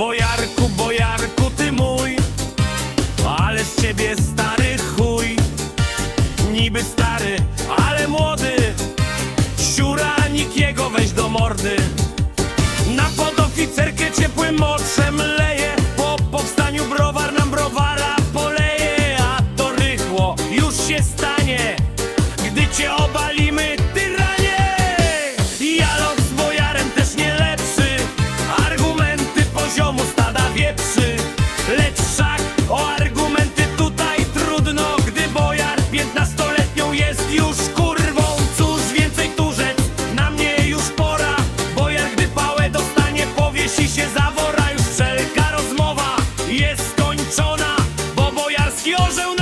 Bojarku, bojarku, ty mój, ale z ciebie stary. i orzeł